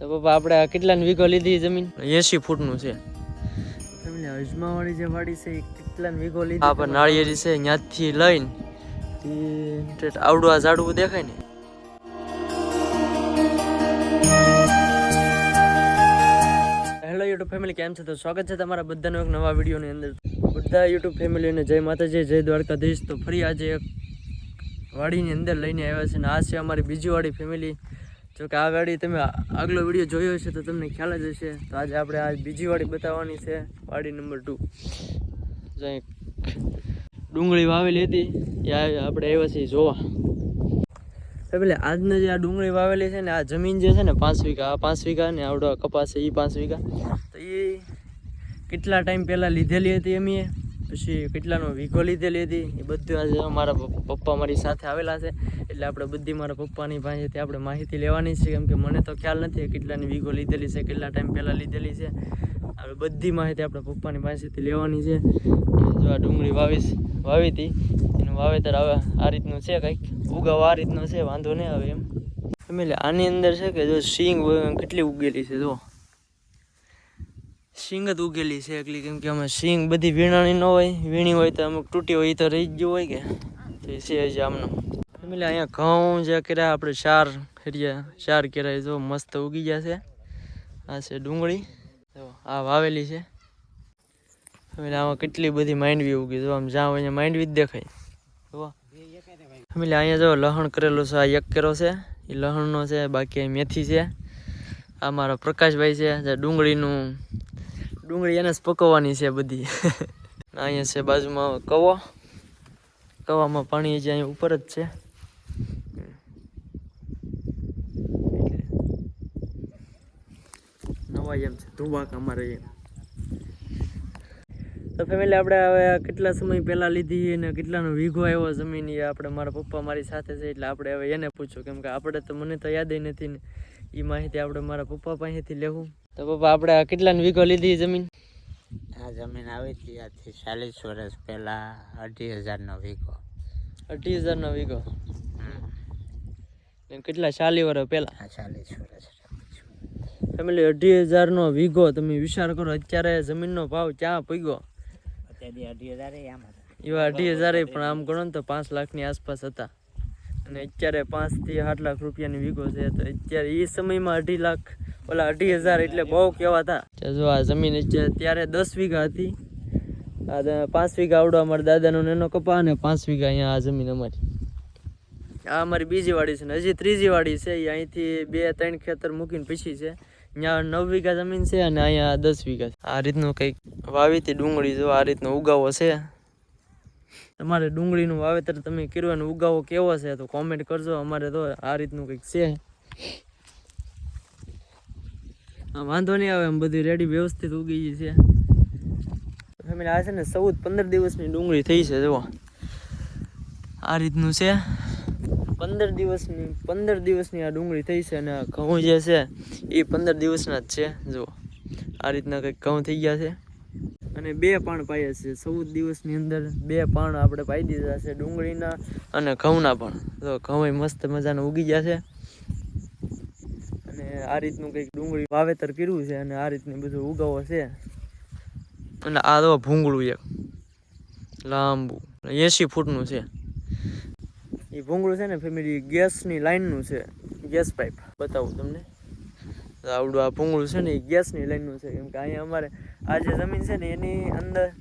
તો પપ્પા આપણે આ કેટલાની વીઘો લીધી જમીન? એસી ફૂટનું છે. ફેમિલી અજમાવાળી જે વાડી છે કેટલાની વીઘો લીધી પણ નાળિયેરી છે ત્યાંથી લઈને આવડું આ ઝાડવું દેખાય ને. હેલો યુટ્યુબ ફેમિલી કેમ છે? તો સ્વાગત છે તમારા બધાનો એક નવા વિડીયોની અંદર. બધા યુટ્યુબ ફેમિલીને જય માતાજી જય દ્વારકાધીશ. તો ફરી આજે એક વાડીની અંદર લઈને આવ્યા છે અને આ છે અમારી બીજી વાડી ફેમિલી જો કે આ વાડી તમે આગલો વીડિયો જોયો હશે તો તમને ખ્યાલ જ હશે. તો આજે આપણે આ બીજી વાડી બતાવવાની છે, વાડી નંબર ટુ. જો ડુંગળી વાવેલી હતી, એ આપણે આવ્યા છીએ જોવા. પેલે આજનો જે આ ડુંગળી વાવેલી છે ને, આ જમીન જે છે ને, પાંચ વીઘા, આ પાંચ વીઘા ને આવડો કપાસ છે એ પાંચ વીઘા. તો એ કેટલા ટાઈમ પહેલાં લીધેલી હતી અમે પછી કેટલાનો વીઘો લીધેલી હતી, એ બધું આજે મારા પપ- પપ્પા મારી સાથે આવેલા છે. એટલે આપણે બધી મારા પપ્પાની પાસેથી આપણે માહિતી લેવાની છે. કેમ કે મને તો ખ્યાલ નથી કેટલાની વીઘો લીધેલી છે, કેટલા ટાઈમ પહેલાં લીધેલી છે. આપણે બધી માહિતી આપણા પપ્પાની પાસેથી લેવાની છે. જો આ ડુંગળી વાવીશ વાવી હતી એનું વાવેતર હવે આ રીતનું છે કંઈક. ઉગાવ આ રીતનું છે, વાંધો નહીં આવે એમ. એટલે આની અંદર છે કે જો સિંગ કેટલી ઉગેલી છે, જો. સિંગ જ ઉગેલી છે એકલી, કેમ કે અમે સિંગ બધી વીણાણી ન હોય. વીણી હોય તો અમુક તૂટી હોય તો રહી ગયું હોય કે. તો એ છે જ આમનો. એટલે અહીંયા ઘઉં જે કર્યા, આપણે ચાર ફેરિયા, ચાર કેરા જો મસ્ત ઉગી ગયા છે. આ છે ડુંગળી. આ વાવેલી છે. એટલે આમાં કેટલી બધી માંડવી ઉગી, જો આમ જ્યાં અહીંયા માંડવી જ દેખાય. જો એટલે અહીંયા જો લહણ કરેલું છે, આ એક કેરો છે. એ લહણનો છે, બાકી મેથી છે. આ મારા પ્રકાશભાઈ છે, જે ડુંગળીનું ડુંગળી એને જ પકવવાની છે બધી. અહીંયા છે બાજુમાં કવો. કવામાં પાણી જે અહીંયા ઉપર જ છે. નવા એમ છે ધુબાક અમારે એમ. તો ફેમિલી આપણે હવે કેટલા સમય પહેલાં લીધી અને કેટલાનો વીઘો આવ્યો જમીન એ આપણે મારા પપ્પા મારી સાથે છે એટલે આપણે હવે એને પૂછ્યું કેમ કે આપણે તો મને તો યાદ નથી ને. એ માહિતી આપણે મારા પપ્પા પાસેથી લેવું. તો પપ્પા આપણે કેટલાનો વીઘો લીધી જમીન? આ જમીન આવી હતી આજથી ચાલીસ વર્ષ પહેલા અઢી હજારનો વીઘો. અઢી હજારનો વીઘો? કેટલા ચાલી વર્ષ પહેલા? ચાલીસ વર્ષ ફેમિલી અઢી હજારનો વીઘો. તમે વિચાર કરો અત્યારે જમીનનો ભાવ ક્યાં પગ્યો? અત્યારે અઢી હજાર આમ એવા અઢી હજાર પણ આમ ગણો ને તો પાંચ લાખની આસપાસ હતા. અને અત્યારે પાંચથી આઠ લાખ રૂપિયાની વીઘો છે. તો અત્યારે એ સમયમાં અઢી લાખ ઓલા અઢી હજાર એટલે બહુ કેવા હતા. જો આ જમીન ત્યારે દસ વીઘા હતી. પાંચ વીઘા આવડો અમારા દાદાનો નેનો કપા અને પાંચ વીઘા અહીંયા આ જમીન અમારી. આ અમારી બીજી વાડી છે ને, હજી ત્રીજી વાડી છે એ અહીંથી બે ત્રણ ખેતર મૂકીને પીછી છે. ત્યાં નવ વીઘા જમીન છે અને અહીંયા દસ વીઘા છે. આ રીતનું કંઈક વાવીતી ડુંગળી જો આ રીતનો ઉગાવો છે. તમારે ડુંગળીનું વાવેતર તમે કર્યું ઉગાવો કેવો છે તો કોમેન્ટ કરજો, અમારે તો આ રીતનું કંઈક છે. વાંધો નહીં આવે એમ બધું રેડી વ્યવસ્થિત ઉગી ગઈ છે. ફેમિલી, આ છે ને ચૌદ પંદર દિવસની ડુંગળી થઈ છે, જુઓ. આ રીતનું છે. પંદર દિવસની પંદર દિવસની આ ડુંગળી થઈ છે અને ઘઉં જે છે, એ પંદર દિવસના જ છે, જુઓ. આ રીતના કંઈક ઘઉં થઈ ગયા છે. અને બે પાણ પાયા છે, ચૌદ દિવસની અંદર બે પાણ આપણે પાઈ દીધા છે ડુંગળીના અને ઘઉંના પણ. તો ઘઉં મસ્ત મજાના ઉગી ગયા છે. આ રીતનું કંઈક ડુંગળી વાવેતર કર્યું છે અને આ રીતનું બધું ઉગાવો છે. અને આ તો ભૂંગળું એક લાંબુ. એંસી ફૂટનું છે. એ ભૂંગળું છે ને ફેમિલી ગેસની લાઇનનું છે. Gas pipe. બતાવું તમને. આવડું આ ભૂંગળું છે ને એ ગેસની લાઇનનું છે. કેમ કે અહીંયા અમારે આ જે જમીન છે ને એની અંદર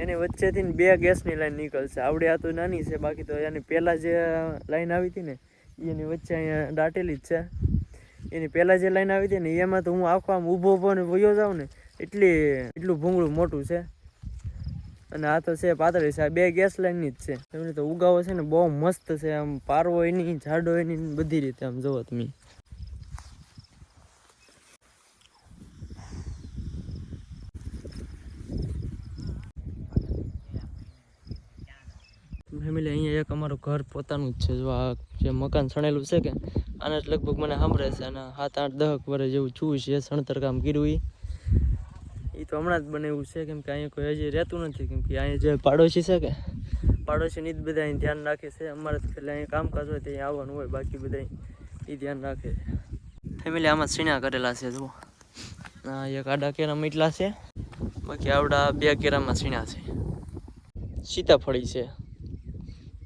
એની વચ્ચેથી બે ગેસની લાઈન નીકળશે આવડી આ તો નાની છે, બાકી તો એની પહેલાં જે લાઈન આવી હતી ને, એની વચ્ચે અહીંયા દાટેલી જ છે. એની પહેલાં જે લાઈન આવી હતી ને એમાં તો હું આખો આમ ઊભો ઊભો ને વયો જાઉં ને એટલી એટલું ભૂંગળું મોટું છે અને આ તો છે પાતળી છે આ બે ગેસ લાઈનની જ છે એમની તો ઉગાવો છે ને બહુ મસ્ત છે આમ પારવો એની ઝાડો એની બધી રીતે આમ જોવો તમે ફેમિલી અહીંયા એક અમારું ઘર પોતાનું જ છે જો આ જે મકાન સણેલું છે કે આને લગભગ મને સાંભળે છે અને સાત આઠ દહક વર્ષ જેવું છું છે સણતર કામ કર્યું એ એ તો હમણાં જ બને એવું છે, કેમ કે અહીંયા કોઈ હજી રહેતું નથી, કેમ કે અહીંયા જે પાડોશી છે કે? પાડોશીની જ બધા ધ્યાન રાખે છે, અમારે પેલા અહીંયા કામકાજ હોય, ત્યાં આવવાનું હોય, બાકી બધા એ ધ્યાન રાખે. છે ફેમિલી આમાં સીણા કરેલા છે, જુઓ. એક આડા કેરા મીટલા છે, બાકી આવડા બે કેરામાં સીણા છે. સીતાફળી છે,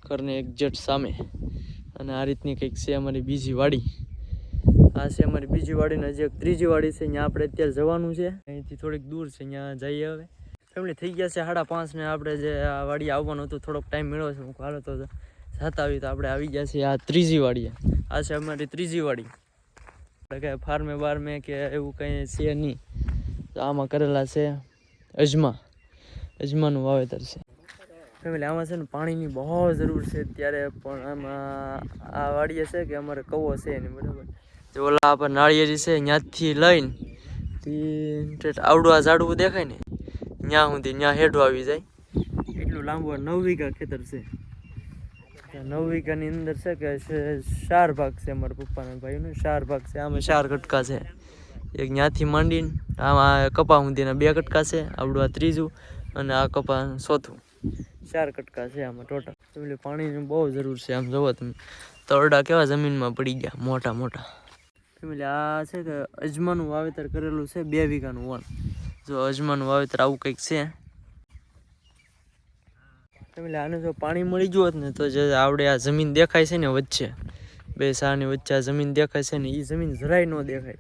ઘરની એક્ઝેક્ટ સામે. અને આ રીતની કંઈક છે અમારી બીજી વાડી. આ છે અમારી બીજી વાડી ને ત્રીજી વાડી છે ત્યાં આપણે અત્યારે જવાનું છે. અહીંથી થોડીક દૂર છે ત્યાં જઈએ હવે. ફેમિલી થઈ ગયા છે સાડા પાંચ ને આપણે જે આ વાડી આવવાનું હતું, થોડોક ટાઈમ મળ્યો છે હું હાલો તો જતા આવી તો આપણે આવી ગયા છીએ આ ત્રીજી વાડીએ. આ છે અમારી ત્રીજી વાડી. કાંઈ ફાર્મે બારમે કે એવું કંઈ છે નહીં. તો આમાં કરેલા છે અજમા. અજમાનું વાવેતર છે. ફેમિલી આમાં છે ને પાણીની બહુ જરૂર છે ત્યારે પણ આમાં આ વાડીએ છે કે અમારે કવો છે નહીં બરાબર. જે ઓલા આપણે નાળિયેરી છે ત્યાંથી લઈને તે આવડું આ ઝાડવું દેખાય ને ત્યાં સુધી ત્યાં હેઠું આવી જાય. એટલું લાંબુ નવ વીઘા ખેતર છે. નવ વીઘાની અંદર છે કે ચાર ભાગ છે અમારા પપ્પાના ભાઈનો ચાર ભાગ છે. આમાં ચાર કટકા છે. એક ત્યાંથી માંડીને આમાં કપા સુધીના બે કટકા છે, આવડું આ ત્રીજું અને આ કપા ચોથું. ચાર કટકા છે આમાં ટોટલ એટલે પાણીની બહુ જરૂર છે. આમ જોવો તમે. તરડા કેવા જમીનમાં પડી ગયા, મોટા મોટા. ફેમિલી આ છે કે અજમાનું વાવેતર કરેલું છે, બે વીઘાનું વણ. જો અજમાનું વાવેતર આવું કંઈક છે. ફેમિલી આને જો પાણી મળી હોત ને, તો જે આવડે આ જમીન દેખાય છે ને વચ્ચે. બે શાની વચ્ચે આ જમીન દેખાય છે ને એ જમીન જરાય ન દેખાય.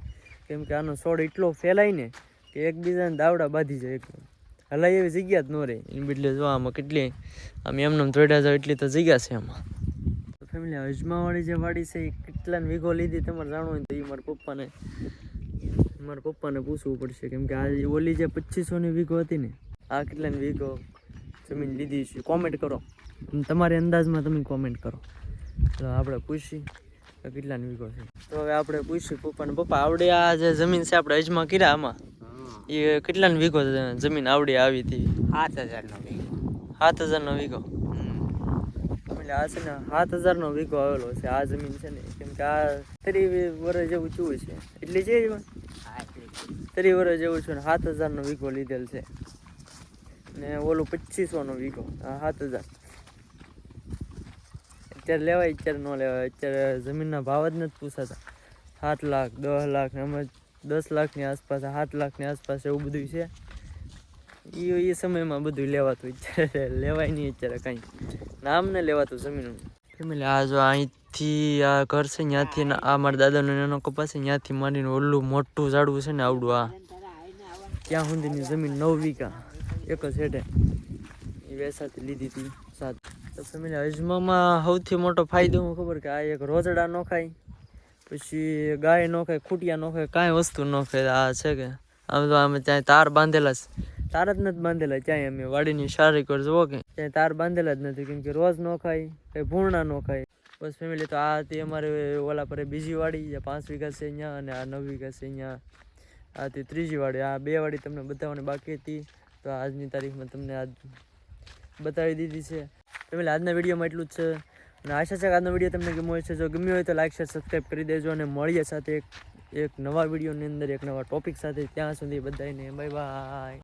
કેમ કે આનો છોડ એટલો ફેલાય ને, કે એકબીજાને દાવડા બાંધી જાય એકદમ. હલાય એવી જગ્યા જ ન રહે. એની બદલે જો આમાં કેટલી આમ એમને થોડા જાવ એટલી તો જગ્યા છે આમાં ફેમિલી અજમાવાળી જે વાડી છે, એ કેટલાને વીઘો લીધી તમારે જાણવું હોય તો એ મારા પપ્પાને મારા પપ્પાને પૂછવું પડશે. કેમ કે આ ઓલી જે પચીસોની વીઘો હતી ને, આ કેટલાની વીઘો જમીન લીધી છે? કોમેન્ટ કરો. તમારી અંદાજમાં તમે કોમેન્ટ કરો. તો આપણે પૂછી કે કેટલાની વીઘો છે તો હવે આપણે પૂછ્યું પપ્પાને પપ્પા આવડે આ જે જમીન છે આપણે અજમા કર્યા આમાં? એ કેટલાની વીઘો જમીન આવડી આવી હતી. સાત હજારનો વીઘો સાત હજારનો વીઘો એટલે આ છે ને સાત હજારનો વીઘો આવેલો છે આ જમીન છે ને કેમ કે આ ત્રી વર્ષ જેવું ચૂ છે. એટલી છે ત્રી વર્ષ જેવું છે ને સાત હજારનો વીઘો લીધેલ છે. ને ઓલું પચીસોનો વીઘો આ સાત હજાર. અત્યારે લેવાય, અત્યારે ન લેવાય. અત્યારે જમીનના ભાવ જ નથી પૂછાતા. સાત લાખ, દસ લાખ ને જ દસ લાખની આસપાસ, સાત લાખની આસપાસ એવું બધું છે. એ એ સમયમાં બધું લેવાતું અત્યારે લેવાય નહીં અત્યારે કાંઈ. નામ ને લેવાતું જમીનનું. ફેમિલી આ જો અહીંથી આ ઘર છે, ત્યાંથી આ મારા દાદાનો નાનો કપાસ છે, ત્યાંથી માંડીને ઓલું મોટું ઝાડવું છે ને આવડું, આ. ત્યાં સુધીની જમીન નવ વીઘા. એક જ હેઠે. એ વેસાથી લીધી હતી સાત. તો ફેમિલી અજમામાં સૌથી મોટો ફાયદો હું ખબર કે આ એક રોજડા ન ખાય, પછી ગાય ન ખાય, ખૂટિયા ન ખાય, કાંઈ વસ્તુ ન ખાય, આ છે કે. આમ તો અમે ત્યાં તાર બાંધેલા છે તાર જ નથી બાંધેલા ક્યાંય અમે વાડીની સારી કર, જુઓ કે. ત્યાં તાર બાંધેલા જ નથી, કેમ કે રોજ ન ખાય, કંઈ ભૂરણા ન ખાય. બસ ફેમિલી તો આ હતી અમારે ઓલા પર બીજી વાડી પાંચ વીઘા છે અહીંયા અને આ નવ વીઘા છે અહીંયા. આ હતી ત્રીજી વાડી, આ બે વાડી તમને બતાવવાની બાકી હતી. તો આજની તારીખમાં તમને આજ બતાવી દીધી છે. ફેમિલી આજના વિડીયોમાં એટલું જ છે. અને આશા છે આજનો વીડિયો તમને ગમ્યો હોય છે જો ગમ્યો હોય તો લાઈક શેર સબસ્ક્રાઈબ કરી દેજો અને મળીએ સાથે એક એક નવા વિડીયોની અંદર, એક નવા ટોપિક સાથે ત્યાં સુધી બધાને બાય બાય